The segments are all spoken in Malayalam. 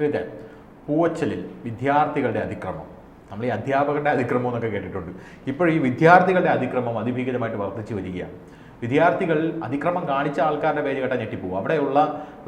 ശ്രീധൻ പൂവച്ചലിൽ വിദ്യാർത്ഥികളുടെ അതിക്രമം. നമ്മൾ ഈ അധ്യാപകരുടെ അതിക്രമം എന്നൊക്കെ കേട്ടിട്ടുണ്ട്. ഇപ്പോൾ ഈ വിദ്യാർത്ഥികളുടെ അതിക്രമം അതിഭീകരമായിട്ട് വർദ്ധിച്ചു വരികയാണ്. വിദ്യാർത്ഥികൾ അതിക്രമം കാണിച്ച ആൾക്കാരുടെ പേര് കേട്ടാൽ ഞെട്ടിപ്പോകും അവിടെയുള്ള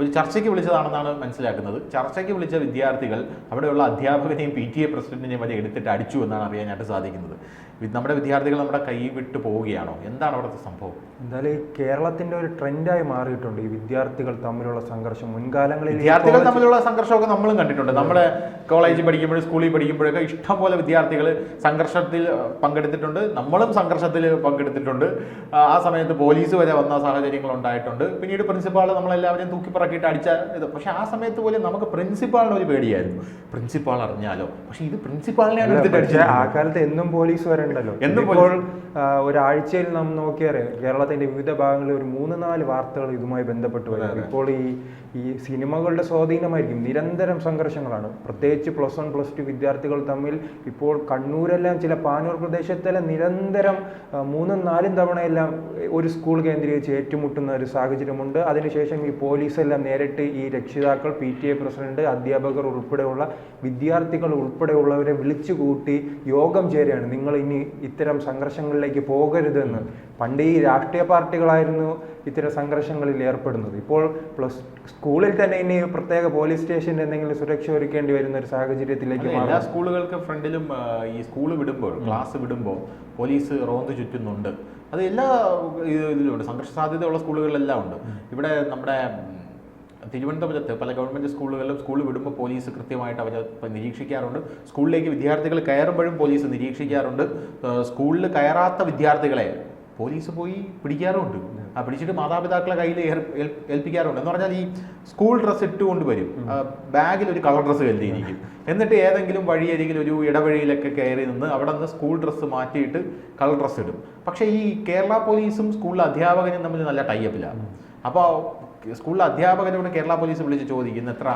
ഒരു ചർച്ചയ്ക്ക് വിളിച്ചതാണെന്നാണ് മനസ്സിലാക്കുന്നത്. ചർച്ചയ്ക്ക് വിളിച്ച വിദ്യാർത്ഥികൾ അവിടെയുള്ള അധ്യാപകനെയും പി ടി എ പ്രസിഡന്റിനെയും വരെ എടുത്തിട്ട് അടിച്ചു എന്നാണ് അറിയാനായിട്ട് സാധിക്കുന്നത്. നമ്മുടെ വിദ്യാർത്ഥികൾ നമ്മുടെ കൈ വിട്ടു പോവുകയാണോ? എന്താണ് അവിടുത്തെ സംഭവം? എന്തായാലും കേരളത്തിന്റെ ഒരു ട്രെൻഡായി മാറിയിട്ടുണ്ട് ഈ വിദ്യാർത്ഥികൾ തമ്മിലുള്ള സംഘർഷം. മുൻകാലങ്ങളിൽ വിദ്യാർത്ഥികൾ തമ്മിലുള്ള സംഘർഷമൊക്കെ നമ്മളും കണ്ടിട്ടുണ്ട്. നമ്മുടെ കോളേജിൽ പഠിക്കുമ്പോഴും സ്കൂളിൽ പഠിക്കുമ്പോഴൊക്കെ ഇഷ്ടംപോലെ വിദ്യാർത്ഥികൾ സംഘർഷത്തിൽ പങ്കെടുത്തിട്ടുണ്ട്. നമ്മളും സംഘർഷത്തിൽ പങ്കെടുത്തിട്ടുണ്ട്. ആ, സമയത്ത് പോലീസ് വരെ വന്ന സാഹചര്യങ്ങൾ ഉണ്ടായിട്ടുണ്ട്. പിന്നീട് പ്രിൻസിപ്പാൾ നമ്മളെല്ലാവരെയും തൂക്കിപ്പറക്കിയിട്ട് അടിച്ച ഇത്. പക്ഷെ ആ സമയത്ത് പോലും നമുക്ക് പ്രിൻസിപ്പാളിന് ഒരു പേടിയായിരുന്നു. പ്രിൻസിപ്പാൾ അറിഞ്ഞാലോ? പക്ഷെ ഇത് പ്രിൻസിപ്പാളിനെയാണ് എടുത്തിട്ട് ആ കാലത്ത് എന്നും പോലീസ് വരണ്ടല്ലോ. എന്നും ഒരാഴ്ചയിൽ നാം നോക്കിയാൽ കേരളത്തിന്റെ വിവിധ ഭാഗങ്ങളിൽ ഒരു മൂന്ന് നാല് വാർത്തകൾ ഇതുമായി ബന്ധപ്പെട്ട് വരും. ഇപ്പോൾ ഈ ഈ സിനിമകളുടെ സ്വാധീനമായിരിക്കും. നിരന്തരം സംഘർഷങ്ങളാണ്. പ്രത്യേകിച്ച് പ്ലസ് വൺ പ്ലസ് ടു വിദ്യാർത്ഥികൾ തമ്മിൽ ഇപ്പോൾ കണ്ണൂരെല്ലാം ചില പാനൂർ പ്രദേശത്തെല്ലാം നിരന്തരം മൂന്നും നാലും തവണയെല്ലാം ഒരു സ്കൂൾ കേന്ദ്രീകരിച്ച് ഏറ്റുമുട്ടുന്ന ഒരു സാഹചര്യമുണ്ട്. അതിനുശേഷം ഈ പോലീസെല്ലാം നേരിട്ട് ഈ രക്ഷിതാക്കൾ പി ടി എ പ്രസിഡന്റ് അധ്യാപകർ ഉൾപ്പെടെയുള്ള വിദ്യാർത്ഥികൾ ഉൾപ്പെടെയുള്ളവരെ വിളിച്ചു കൂട്ടി യോഗം ചേരുകയാണ്. നിങ്ങൾ ഇനി ഇത്തരം സംഘർഷങ്ങളിലേക്ക് പോകരുതെന്ന്. പണ്ട് ഈ രാഷ്ട്രീയ പാർട്ടികളായിരുന്നു ഇത്തരം സംഘർഷങ്ങളിൽ ഏർപ്പെടുന്നത്. ഇപ്പോൾ പ്ലസ് സ്കൂളിൽ തന്നെ ഇനി പ്രത്യേക പോലീസ് സ്റ്റേഷൻ എന്തെങ്കിലും സുരക്ഷ ഒരുക്കേണ്ടി വരുന്ന ഒരു സാഹചര്യത്തിലേക്ക് എല്ലാ സ്കൂളുകൾക്ക് ഫ്രണ്ടിലും ഈ സ്കൂൾ വിടുമ്പോൾ ക്ലാസ് വിടുമ്പോൾ പോലീസ് റോന്ത് ചുറ്റുന്നുണ്ട്. അത് എല്ലാ ഇത് ഇതിലുണ്ട്. സംഘർഷ സാധ്യതയുള്ള സ്കൂളുകളിലെല്ലാം ഉണ്ട്. ഇവിടെ നമ്മുടെ തിരുവനന്തപുരത്ത് പല ഗവൺമെന്റ് സ്കൂളുകളിലും സ്കൂൾ വിടുമ്പോൾ പോലീസ് കൃത്യമായിട്ട് അവരെ നിരീക്ഷിക്കാറുണ്ട്. സ്കൂളിലേക്ക് വിദ്യാർത്ഥികൾ കയറുമ്പോഴും പോലീസ് നിരീക്ഷിക്കാറുണ്ട്. സ്കൂളിൽ കയറാത്ത വിദ്യാർത്ഥികളെ പോലീസ് പോയി പിടിക്കാറുമുണ്ട്. ആ പിടിച്ചിട്ട് മാതാപിതാക്കളെ കയ്യിൽ ഏൽപ്പിക്കാറുണ്ട്. എന്ന് പറഞ്ഞാൽ ഈ സ്കൂൾ ഡ്രസ്സ് ഇട്ടുകൊണ്ട് വരും. ബാഗിൽ ഒരു കളർ ഡ്രസ്സ് കരുതിയിരിക്കും. എന്നിട്ട് ഏതെങ്കിലും വഴിയരികിൽ ഒരു ഇടവഴിയിലൊക്കെ കയറി നിന്ന് അവിടെ നിന്ന് സ്കൂൾ ഡ്രസ്സ് മാറ്റിയിട്ട് കളർ ഡ്രസ്സ് ഇടും. പക്ഷേ ഈ കേരള പോലീസും സ്കൂളിലെ അധ്യാപകനും തമ്മിൽ നല്ല ടൈപ്പിലാണ് അപ്പോൾ സ്കൂളിലെ അധ്യാപകനോട് കേരള പോലീസ് വിളിച്ച് ചോദിക്കുന്നു എത്ര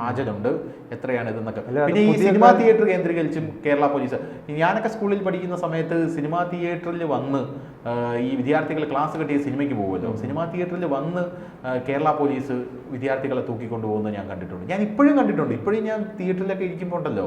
ഹാജരുണ്ട് എത്രയാണ് ഇതെന്നൊക്കെ. പിന്നെ ഈ സിനിമാ തിയേറ്റർ കേന്ദ്രീകരിച്ചും കേരള പോലീസ്. ഞാനൊക്കെ സ്കൂളിൽ പഠിക്കുന്ന സമയത്ത് സിനിമാ തിയേറ്ററിൽ വന്ന് ഈ വിദ്യാർത്ഥികൾ ക്ലാസ് കിട്ടിയ സിനിമയ്ക്ക് പോകുമല്ലോ. സിനിമാ തിയേറ്ററിൽ വന്ന് കേരള പോലീസ് വിദ്യാർത്ഥികളെ തൂക്കിക്കൊണ്ടു പോകുന്നത് ഞാൻ കണ്ടിട്ടുണ്ട്. ഞാൻ ഇപ്പോഴും കണ്ടിട്ടുണ്ട്. ഇപ്പോഴും ഞാൻ തിയേറ്ററിലൊക്കെ ഇരിക്കുമ്പോൾ ഉണ്ടല്ലോ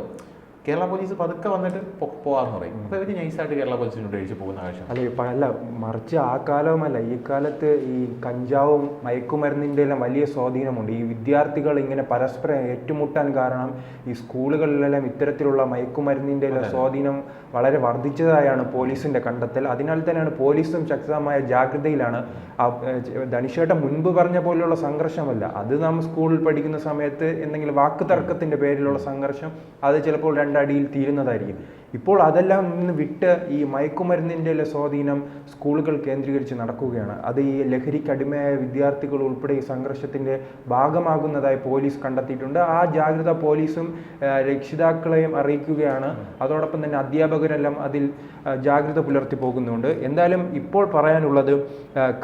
കേരള പോലീസ് പതുക്കെ വന്നിട്ട് പോകാന്ന് പറയും. അപ്പോൾ ഇവർ നൈസായിട്ട് കേരള പോലീസിനോട് കഴിച്ച് പോകുന്ന ആവശ്യം. അല്ല ഇപ്പൊ അല്ല മറിച്ച് ആ കാലവുമല്ല. ഈ കാലത്ത് ഈ കഞ്ചാവും മയക്കുമരുന്നിന്റെ എല്ലാം വലിയ സ്വാധീനമുണ്ട്. ഈ വിദ്യാർത്ഥികൾ ഇങ്ങനെ പരസ്പരം ഏറ്റുമുട്ടാൻ കാരണം ഈ സ്കൂളുകളിലെല്ലാം ഇത്തരത്തിലുള്ള മയക്കുമരുന്നിന്റെ എല്ലാം സ്വാധീനം വളരെ വർദ്ധിച്ചതായാണ് പോലീസിന്റെ കണ്ടെത്തൽ. അതിനാൽ തന്നെയാണ് പോലീസും ശക്തമായ ജാഗ്രതയിലാണ് ധനുഷേട്ടൻ മുൻപ് പറഞ്ഞ പോലെയുള്ള സംഘർഷമല്ല. അത് നാം സ്കൂളിൽ പഠിക്കുന്ന സമയത്ത് എന്തെങ്കിലും വാക്ക് തർക്കത്തിന്റെ പേരിലുള്ള സംഘർഷം അത് ചിലപ്പോൾ രണ്ടടിയിൽ തീരുന്നതായിരിക്കും. ഇപ്പോൾ അതെല്ലാം നിന്ന് വിട്ട് ഈ മയക്കുമരുന്നിന്റെ സ്വാധീനം സ്കൂളുകൾ കേന്ദ്രീകരിച്ച് നടക്കുകയാണ്. അത് ഈ ലഹരിക്കടിമയായ വിദ്യാർത്ഥികൾ ഉൾപ്പെടെ ഈ സംഘർഷത്തിന്റെ ഭാഗമാകുന്നതായി പോലീസ് കണ്ടെത്തിയിട്ടുണ്ട്. ആ ജാഗ്രത പോലീസും രക്ഷിതാക്കളെയും അറിയിക്കുകയാണ്. അതോടൊപ്പം തന്നെ അധ്യാപകരെല്ലാം അതിൽ ജാഗ്രത പുലർത്തി പോകുന്നുണ്ട്. എന്തായാലും ഇപ്പോൾ പറയാനുള്ളത്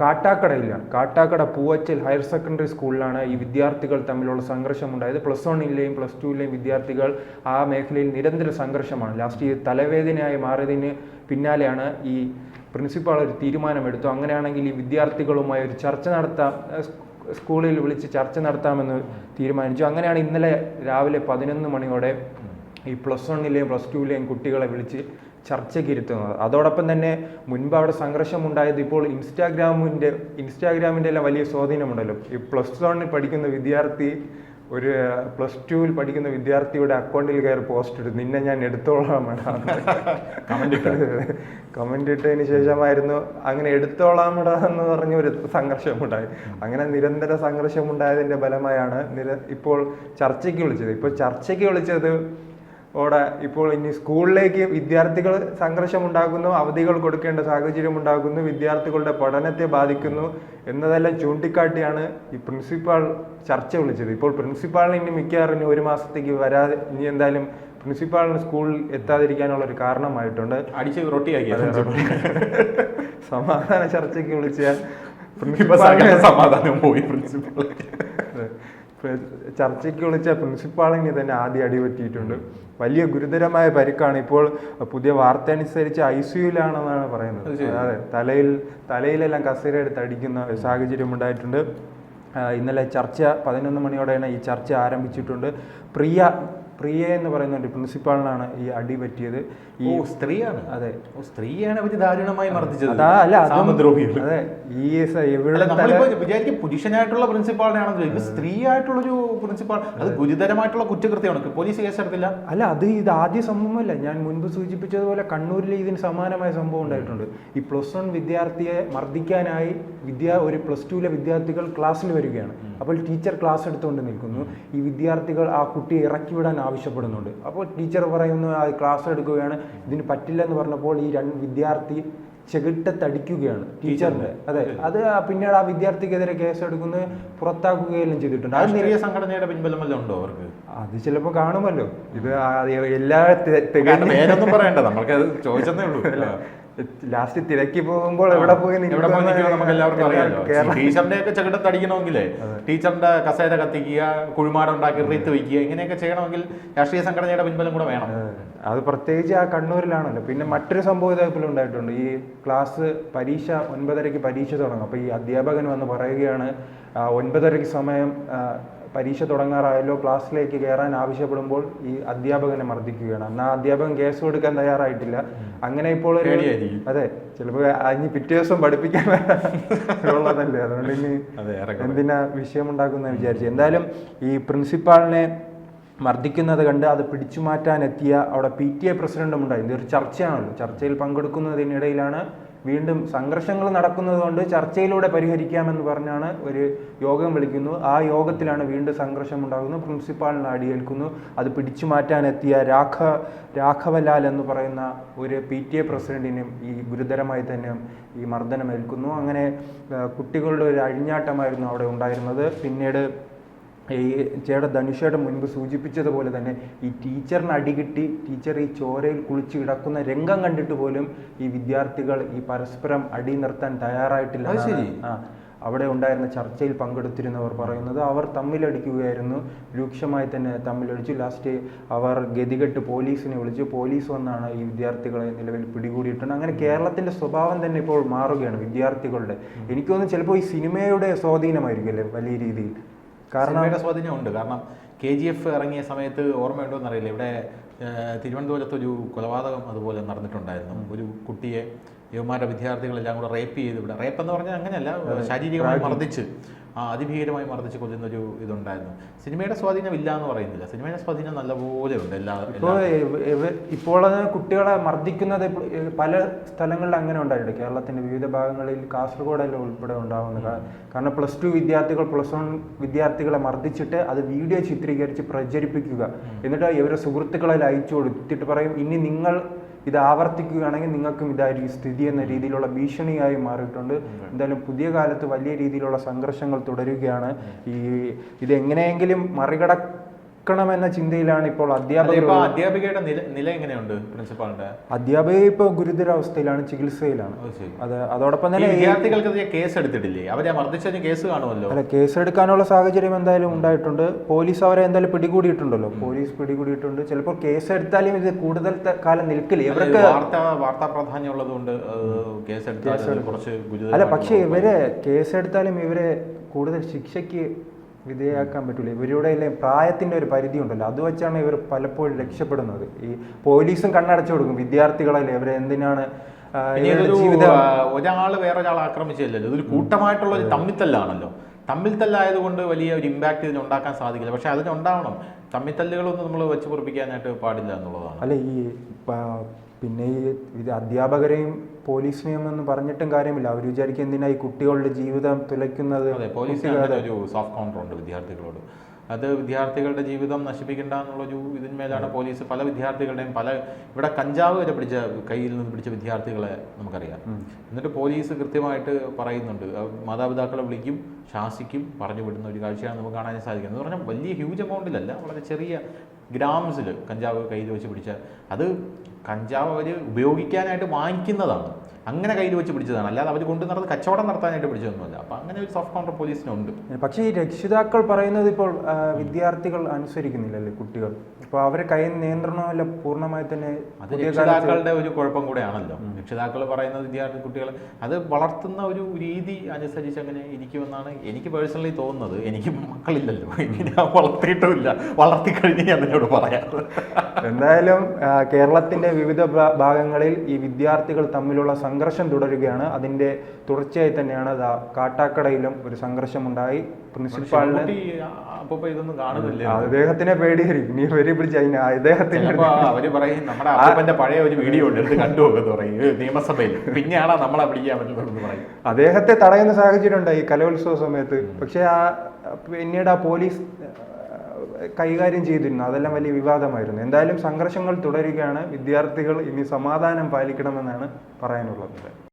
കാട്ടാക്കടയിലാണ്. കാട്ടാക്കട പൂവച്ചൽ ഹയർ സെക്കൻഡറി സ്കൂളിലാണ് ഈ വിദ്യാർത്ഥികൾ തമ്മിലുള്ള സംഘർഷം ഉണ്ടായത് പ്ലസ് വണ്ണിലെയും പ്ലസ് ടുവിലെയും വിദ്യാർത്ഥികൾ ആ മേഖലയിൽ നിരന്തര സംഘർഷമാണ്. ലാസ്റ്റ് ഈ തലവേദനയായി മാറിയതിന് പിന്നാലെയാണ് ഈ പ്രിൻസിപ്പാൾ ഒരു തീരുമാനമെടുത്തു അങ്ങനെയാണെങ്കിൽ ഈ വിദ്യാർത്ഥികളുമായി ഒരു ചർച്ച നടത്താം സ്കൂളിൽ വിളിച്ച് ചർച്ച നടത്താമെന്ന് തീരുമാനിച്ചു. അങ്ങനെയാണ് ഇന്നലെ രാവിലെ പതിനൊന്ന് മണിയോടെ ഈ പ്ലസ് വണ്ണിലെയും പ്ലസ് ടുവിലെയും കുട്ടികളെ വിളിച്ച് ചർച്ചയ്ക്ക് ഇരുത്തുന്നത്. അതോടൊപ്പം തന്നെ മുൻപ് അവിടെ സംഘർഷം ഉണ്ടായത് ഇപ്പോൾ ഇൻസ്റ്റാഗ്രാമിന്റെ ഇൻസ്റ്റാഗ്രാമിന്റെ എല്ലാം വലിയ സ്വാധീനമുണ്ടല്ലോ. ഈ പ്ലസ് വണ്ണിൽ പഠിക്കുന്ന വിദ്യാർത്ഥി ഒരു പ്ലസ് ടുവിൽ പഠിക്കുന്ന വിദ്യാർത്ഥിയുടെ അക്കൗണ്ടിൽ കയറി പോസ്റ്റ് ഇടും നിന്നെ ഞാൻ എടുത്തോളാം മേടാ കമന്റ് കമന്റ് ഇട്ടതിന് ശേഷമായിരുന്നു അങ്ങനെ എടുത്തോളാം മേടാ എന്ന് പറഞ്ഞ ഒരു സംഘർഷമുണ്ടായി. അങ്ങനെ നിരന്തര സംഘർഷമുണ്ടായതിന്റെ ഫലമായാണ് നിര ഇപ്പോൾ ചർച്ചയ്ക്ക് വിളിച്ചത്. ഇപ്പോൾ ചർച്ചയ്ക്ക് വിളിച്ചത് ഓടെ ഇപ്പോൾ ഇനി സ്കൂളിലേക്ക് വിദ്യാർത്ഥികൾ സംഘർഷം ഉണ്ടാകുന്നു അവധികൾ കൊടുക്കേണ്ട സാഹചര്യം ഉണ്ടാകുന്നു വിദ്യാർത്ഥികളുടെ പഠനത്തെ ബാധിക്കുന്നു എന്നതെല്ലാം ചൂണ്ടിക്കാട്ടിയാണ് ഈ പ്രിൻസിപ്പാൾ ചർച്ച വിളിച്ചത്. ഇപ്പോൾ പ്രിൻസിപ്പാളിന് ഇനി മിക്കവാറും ഇനി ഒരു മാസത്തേക്ക് വരാതെ ഇനി എന്തായാലും പ്രിൻസിപ്പാളിന് സ്കൂളിൽ എത്താതിരിക്കാനുള്ള ഒരു കാരണമായിട്ടുണ്ട്. അടിച്ച് റൊട്ടിയാക്കി സമാധാന ചർച്ചയ്ക്ക് വിളിച്ച ഇപ്പൊ സകല സമാധാനം പോയി പ്രിൻസിപ്പൾ ചർച്ചയ്ക്ക് വിളിച്ച പ്രിൻസിപ്പാളിന് തന്നെ ആദ്യം അടിപറ്റിയിട്ടുണ്ട് വലിയ ഗുരുതരമായ പരിക്കാണ് ഇപ്പോൾ പുതിയ വാർത്ത അനുസരിച്ച് ഐ സിയുലാണെന്നാണ് പറയുന്നത്. അതെ തലയിൽ തലയിലെല്ലാം കസേര എടുത്ത് അടിക്കുന്ന സാഹചര്യം ഉണ്ടായിട്ടുണ്ട്. ഇന്നലെ ചർച്ച പതിനൊന്ന് മണിയോടെയാണ് ഈ ചർച്ച ആരംഭിച്ചിട്ടുണ്ട്. പ്രിയ പ്രിയ എന്ന് പറയുന്ന ഒരു പ്രിൻസിപ്പാളിനാണ് ഈ അടി പറ്റിയത്. ഈ സ്ത്രീയാണ്? അതെ. സ്ത്രീയാണ് അവർ ദാരുണമായി മർദ്ദിച്ചത്. അല്ല അതും- ഈ വിചാരിക്കും പുരുഷനായിട്ടുള്ള പ്രിൻസിപ്പാളിനാണെന്ന് ഇത് സ്ത്രീ ആയിട്ടുള്ളൊരു പ്രിൻസിപ്പാൾ അത് ഗുരുതരമായിട്ടുള്ള കുറ്റകൃത്യമാണ്. പോലീസ് കേസെടുത്തില്ല അല്ല അത് ഇത് ആദ്യ സംഭവമല്ല. ഞാൻ മുൻപ് സൂചിപ്പിച്ചതുപോലെ കണ്ണൂരിൽ ഇതിന് സമാനമായ സംഭവം ഉണ്ടായിട്ടുണ്ട്. ഈ പ്ലസ് വൺ വിദ്യാർത്ഥിയെ മർദ്ദിക്കാനായി വിദ്യാ ഒരു പ്ലസ് ടുവിലെ വിദ്യാർത്ഥികൾ ക്ലാസ്സിൽ വരികയാണ്. അപ്പോൾ ടീച്ചർ ക്ലാസ് എടുത്തുകൊണ്ട് നിൽക്കുന്നു. ഈ വിദ്യാർത്ഥികൾ ആ കുട്ടിയെ ഇറക്കി വിടാൻ ആവശ്യപ്പെടുന്നുണ്ട്. അപ്പോൾ ടീച്ചർ പറയുന്നു ക്ലാസ് എടുക്കുകയാണ്. ഇതിന് പറ്റില്ലെന്ന് പറഞ്ഞപ്പോൾ ഈ രണ്ട് വിദ്യാർത്ഥി ചെകിട്ടത്തടിക്കുകയാണ് ടീച്ചറിന്റെ അതെ. അത്. പിന്നീട് ആ വിദ്യാർത്ഥിക്കെതിരെ കേസ് എടുക്കുന്നത് പുറത്താക്കുകയെല്ലാം ചെയ്തിട്ടുണ്ട്. അത് ചെറിയ സംഘടനയുടെ പിൻബലം ഉണ്ടോ അവർക്ക്? അത് ചിലപ്പോൾ കാണുമല്ലോ. ഇത് എല്ലാ പേരൊന്നും പറയണ്ട. നമ്മൾക്ക് അത് ചോദിച്ചതേ ഉള്ളൂ ലാസ്റ്റ് തിരക്കി പോകുമ്പോൾ എവിടെ പോയി എവിടെ പോയി നിൽക്കുമോ നമുക്ക് എല്ലാവർക്കും കേരളം ടീച്ചറിന്റെ ഒക്കെ ചെകിടത്തടിക്കണമെങ്കിലേ ടീച്ചറിന്റെ കസേര കത്തിക്കുക കുഴിമാട ഉണ്ടാക്കി റീത്ത് വയ്ക്കുക ഇങ്ങനെയൊക്കെ ചെയ്യണമെങ്കിൽ രാഷ്ട്രീയ സംഘടനയുടെ പിൻബലം കൂടെ വേണം. അത്. പ്രത്യേകിച്ച് ആ കണ്ണൂരിലാണല്ലോ. പിന്നെ മറ്റൊരു സംഭവം ഇതേപോലെ ഉണ്ടായിട്ടുണ്ട്. ഈ ക്ലാസ് പരീക്ഷ ഒൻപതരയ്ക്ക് പരീക്ഷ തുടങ്ങും. അപ്പോൾ ഈ അധ്യാപകൻ വന്ന് പറയുകയാണ് ഒൻപതരയ്ക്ക് സമയം പരീക്ഷ തുടങ്ങാറായല്ലോ ക്ലാസ്സിലേക്ക് കയറാൻ ആവശ്യപ്പെടുമ്പോൾ ഈ അധ്യാപകനെ മർദ്ദിക്കുകയാണ്. എന്നാൽ അധ്യാപകൻ കേസ് കൊടുക്കാൻ തയ്യാറായിട്ടില്ല. അങ്ങനെ ഇപ്പോൾ ഒരു. അതെ ചിലപ്പോൾ ഇനി പിറ്റേ ദിവസം പഠിപ്പിക്കാൻ ഉള്ളതല്ലേ? അതുകൊണ്ട് ഇനി. എന്തിനാ വിഷയമുണ്ടാക്കുന്ന വിചാരിച്ചു. എന്തായാലും ഈ പ്രിൻസിപ്പാളിനെ മർദ്ദിക്കുന്നത് കണ്ട് അത് പിടിച്ചു മാറ്റാൻ എത്തിയ അവിടെ പി ടി എ പ്രസിഡന്റും ഉണ്ടായി ഇതൊരു ചർച്ചയാണല്ലോ. ചർച്ചയിൽ പങ്കെടുക്കുന്നതിനിടയിലാണ് വീണ്ടും സംഘർഷങ്ങൾ നടക്കുന്നതുകൊണ്ട് ചർച്ചയിലൂടെ പരിഹരിക്കാമെന്ന് പറഞ്ഞാണ് ഒരു യോഗം വിളിക്കുന്നു ആ യോഗത്തിലാണ് വീണ്ടും സംഘർഷം ഉണ്ടാകുന്നു പ്രിൻസിപ്പാളിന് അടിയേൽക്കുന്നു. അത് പിടിച്ചു മാറ്റാൻ എത്തിയ രാഘ രാഘവലാൽ എന്ന് പറയുന്ന ഒരു പി ടി എ പ്രസിഡന്റിനും ഈ ഗുരുതരമായി തന്നെ ഈ മർദ്ദനം ഏൽക്കുന്നു അങ്ങനെ കുട്ടികളുടെ ഒരു അഴിഞ്ഞാട്ടമായിരുന്നു അവിടെ ഉണ്ടായിരുന്നത്. പിന്നീട് ഈ ചേട്ട ധനുഷയുടെ മുൻപ് സൂചിപ്പിച്ചതുപോലെ തന്നെ ഈ ടീച്ചറിന് അടികിട്ടി ടീച്ചർ ഈ ചോരയിൽ കുളിച്ച് കിടക്കുന്ന രംഗം കണ്ടിട്ട് പോലും ഈ വിദ്യാർത്ഥികൾ ഈ പരസ്പരം അടി നിർത്താൻ തയ്യാറായിട്ടില്ല ശരി. ആ അവിടെ ഉണ്ടായിരുന്ന ചർച്ചയിൽ പങ്കെടുത്തിരുന്നവർ പറയുന്നത്. അവർ തമ്മിലടിക്കുകയായിരുന്നു രൂക്ഷമായി തന്നെ തമ്മിലടിച്ചു ലാസ്റ്റ് അവർ ഗതികെട്ട് പോലീസിനെ വിളിച്ചു. പോലീസ് വന്നാണ് ഈ വിദ്യാർത്ഥികളെ നിലവിൽ പിടികൂടിയിട്ടുണ്ട്. അങ്ങനെ കേരളത്തിന്റെ സ്വഭാവം തന്നെ ഇപ്പോൾ മാറുകയാണ് വിദ്യാർത്ഥികളുടെ. എനിക്കൊന്നും തോന്നുന്നു ചിലപ്പോൾ ഈ സിനിമയുടെ സ്വാധീനമായിരിക്കും അല്ലേ? വലിയ രീതിയിൽ. കാരണം സ്വാധീനം ഉണ്ട് കാരണം കെ ജി എഫ് ഇറങ്ങിയ സമയത്ത് ഓർമ്മയുണ്ടോ എന്നറിയില്ല. ഇവിടെ തിരുവനന്തപുരത്ത് ഒരു കൊലപാതകം അതുപോലെ നടന്നിട്ടുണ്ടായിരുന്നു. ഒരു കുട്ടിയെ യുവമാരുടെ വിദ്യാർത്ഥികളെല്ലാം കൂടെ റേപ്പ് ചെയ്ത് ഇവിടെ. റേപ്പ് എന്ന് പറഞ്ഞാൽ അങ്ങനെയല്ല ശാരീരികമായി മർദ്ദിച്ച്. അതിഭീകരമായി മർദ്ദിച്ച് കൊല്ലുന്ന ഒരു ഇതുണ്ടായിരുന്നു. സിനിമയുടെ സ്വാധീനം ഇല്ല എന്ന് പറയുന്നില്ല. സിനിമയുടെ സ്വാധീനം നല്ലപോലെ ഉണ്ട്. എല്ലാ ഇപ്പോൾ ഇപ്പോൾ കുട്ടികളെ മർദ്ദിക്കുന്നത് പല സ്ഥലങ്ങളിൽ അങ്ങനെ ഉണ്ടായിട്ടുണ്ട്. കേരളത്തിന്റെ വിവിധ ഭാഗങ്ങളിൽ കാസർഗോഡെല്ലാം ഉൾപ്പെടെ ഉണ്ടാവുന്നത് കാരണം പ്ലസ് ടു വിദ്യാർത്ഥികൾ പ്ലസ് വൺ വിദ്യാർത്ഥികളെ മർദ്ദിച്ചിട്ട് അത് വീഡിയോ ചിത്രീകരിച്ച് പ്രചരിപ്പിക്കുക. എന്നിട്ട് ഇവരെ സുഹൃത്തുക്കളെ അയച്ചു കൊടുത്തിട്ട് പറയും ഇനി നിങ്ങൾ ഇത് ആവർത്തിക്കുകയാണെങ്കിൽ നിങ്ങൾക്കും ഇതായിരിക്കും സ്ഥിതി എന്ന രീതിയിലുള്ള ഭീഷണിയായി മാറിയിട്ടുണ്ട്. എന്തായാലും പുതിയ കാലത്ത് വലിയ രീതിയിലുള്ള സംഘർഷങ്ങൾ തുടരുകയാണ്. ഈ ഇത് എങ്ങനെയെങ്കിലും മറികടക്കണമെന്ന ചിന്തയിലാണ് ഇപ്പോൾ അധ്യാപകർ ഇപ്പൊ അധ്യാപികയുടെ നില എങ്ങനെയുണ്ട് പ്രിൻസിപ്പാളിന്റെ? അധ്യാപക ഇപ്പോൾ ഗുരുതരാവസ്ഥയിലാണ് ചികിത്സയിലാണ്. അത് അതോടൊപ്പം തന്നെ വിദ്യാർത്ഥികൾക്ക് കേസ് എടുത്തിട്ടില്ലേ അവരെ മർദ്ദിച്ചതിന് കേസ് കാണുമല്ലോ? അല്ല കേസ് എടുക്കാനുള്ള സാഹചര്യം എന്തായാലും ഉണ്ടായിട്ടുണ്ട്. പോലീസ് അവരെ എന്തായാലും പിടികൂടിയിട്ടുണ്ടല്ലോ. പോലീസ് പിടികൂടിയിട്ടുണ്ട്. ചിലപ്പോൾ കേസ് എടുത്താലും ഇത് കൂടുതൽ കാലം നിൽക്കില്ല? ഇവർക്ക് വാർത്ത വാർത്താ പ്രാധാന്യം ഉള്ളതുകൊണ്ട് കേസ് എടുത്താൽ കുറച്ച് അല്ല പക്ഷേ ഇവരെ കേസ് എടുത്താലും ഇവരെ കൂടുതൽ ശിക്ഷയ്ക്ക് വിധേയമാക്കാൻ പറ്റൂല. ഇവരുടെ എല്ലാം പ്രായത്തിന്റെ ഒരു പരിധി ഉണ്ടല്ലോ. അത് വെച്ചാണ് ഇവർ പലപ്പോഴും രക്ഷപ്പെടുന്നത്. ഈ പോലീസും കണ്ണടച്ചു കൊടുക്കും വിദ്യാർത്ഥികളല്ലേ ഇവരെ എന്തിനാണ് ഒരാൾ വേറൊരാൾ ആക്രമിച്ചല്ലോ ഇതൊരു കൂട്ടമായിട്ടുള്ള ഒരു തമ്മിത്തല്ലാണല്ലോ. തമ്മിൽത്തല്ലായതുകൊണ്ട് വലിയ ഒരു ഇമ്പാക്ട് ഇതിന് ഉണ്ടാക്കാൻ സാധിക്കില്ല. പക്ഷെ അതിനുണ്ടാവണം തമ്മിത്തല്ലുകളൊന്നും നമ്മൾ വെച്ച് പൊറിപ്പിക്കാനായിട്ട് പാടില്ല എന്നുള്ളതാണ്. അല്ല ഈ പിന്നെ ഈ ഇത് അധ്യാപകരെയും പോലീസിനെയും ഒന്നും പറഞ്ഞിട്ടും കാര്യമില്ല. അവർ വിചാരിക്കും എന്തിനാ ഈ കുട്ടികളുടെ ജീവിതം തുലയ്ക്കുന്നത്? ഒരു സോഫ്റ്റ് കൗണ്ടർ ഉണ്ട് വിദ്യാർത്ഥികളോട്. അത് വിദ്യാർത്ഥികളുടെ ജീവിതം നശിപ്പിക്കേണ്ട എന്നുള്ളൊരു ഇതിന്മേലാണ് പോലീസ് പല വിദ്യാർത്ഥികളുടെയും പല ഇവിടെ കഞ്ചാവ് വരെ പിടിച്ച കയ്യിൽ നിന്ന് പിടിച്ച വിദ്യാർത്ഥികളെ നമുക്കറിയാം. എന്നിട്ട് പോലീസ് കൃത്യമായിട്ട് പറയുന്നുണ്ട്. മാതാപിതാക്കളെ വിളിക്കും ശാസിക്കും പറഞ്ഞു വിടുന്ന ഒരു കാഴ്ചയാണ് നമുക്ക് കാണാൻ സാധിക്കുന്നത്. എന്ന് പറഞ്ഞാൽ വലിയ ഹ്യൂജ് എമൗണ്ടിലല്ല വളരെ ചെറിയ ഗ്രാംസിൽ കഞ്ചാവ് കയ്യിൽ വെച്ച് പിടിച്ച അത് കഞ്ചാവ് അവർ ഉപയോഗിക്കാനായിട്ട് വാങ്ങിക്കുന്നതാണ്. അങ്ങനെ കയ്യിൽ വെച്ച് പിടിച്ചതാണ്. അല്ലാതെ അവർ കൊണ്ടു നടന്ന് കച്ചവടം നടത്താനായിട്ട് പിടിച്ചതൊന്നുമല്ല. അപ്പം അങ്ങനെ ഒരു സോഫ്റ്റ് കൗണ്ടർ പോലീസിനുണ്ട് പക്ഷേ ഈ രക്ഷിതാക്കൾ പറയുന്നത് ഇപ്പോൾ വിദ്യാർത്ഥികൾ അനുസരിക്കുന്നില്ലല്ലേ കുട്ടികൾ? അപ്പോൾ അവരെ കയ്യിൽ നിയന്ത്രണമല്ല പൂർണമായി തന്നെ അത് രക്ഷിതാക്കളുടെ ഒരു കുഴപ്പം കൂടെയാണല്ലോ. രക്ഷിതാക്കൾ പറയുന്നത് വിദ്യാർത്ഥി കുട്ടികൾ അത് വളർത്തുന്ന ഒരു രീതി അനുസരിച്ച് അങ്ങനെ ഇരിക്കുമെന്നാണ് എനിക്ക് പേഴ്സണലി തോന്നുന്നത്. എനിക്ക് മക്കളില്ലല്ലോ. ഞാൻ വളർത്തിയിട്ടുമില്ല. വളർത്തിക്കഴിഞ്ഞ് ഞാൻ എന്നോട് പറയാം. എന്തായാലും കേരളത്തിന്റെ വിവിധ ഭാഗങ്ങളിൽ ഈ വിദ്യാർത്ഥികൾ തമ്മിലുള്ള സംഘർഷം തുടരുകയാണ്. അതിന്റെ തുടർച്ചയായി തന്നെയാണ് കാട്ടാക്കടയിലും ഒരു സംഘർഷമുണ്ടായി. പ്രിൻസിപ്പാളിനെ അദ്ദേഹത്തിനെ പേടിയായിരിക്കും. നീ വരി പിടിച്ച അതിന് അദ്ദേഹത്തിന്റെ അവർ പറയും നമ്മുടെ അപ്പന്റെ പഴയ ഒരു വീഡിയോ ഉണ്ട് എടുത്ത് കണ്ടു പറയും. നിയമസഭയിൽ. പിന്നെയാണോ നമ്മളെ പിടിക്കാൻ പറ്റുന്നത് പറയും. അദ്ദേഹത്തെ തടയുന്ന സാഹചര്യം ഉണ്ടായി കലോത്സവ സമയത്ത്. പക്ഷെ ആ പിന്നീട് ആ പോലീസ് കൈകാര്യം ചെയ്തിരുന്നു. അതെല്ലാം വലിയ വിവാദമായിരുന്നു. എന്തായാലും സംഘർഷങ്ങൾ തുടരുകയാണ്. വിദ്യാർത്ഥികൾ ഇനി സമാധാനം പാലിക്കണമെന്നാണ് പറയാനുള്ളത്.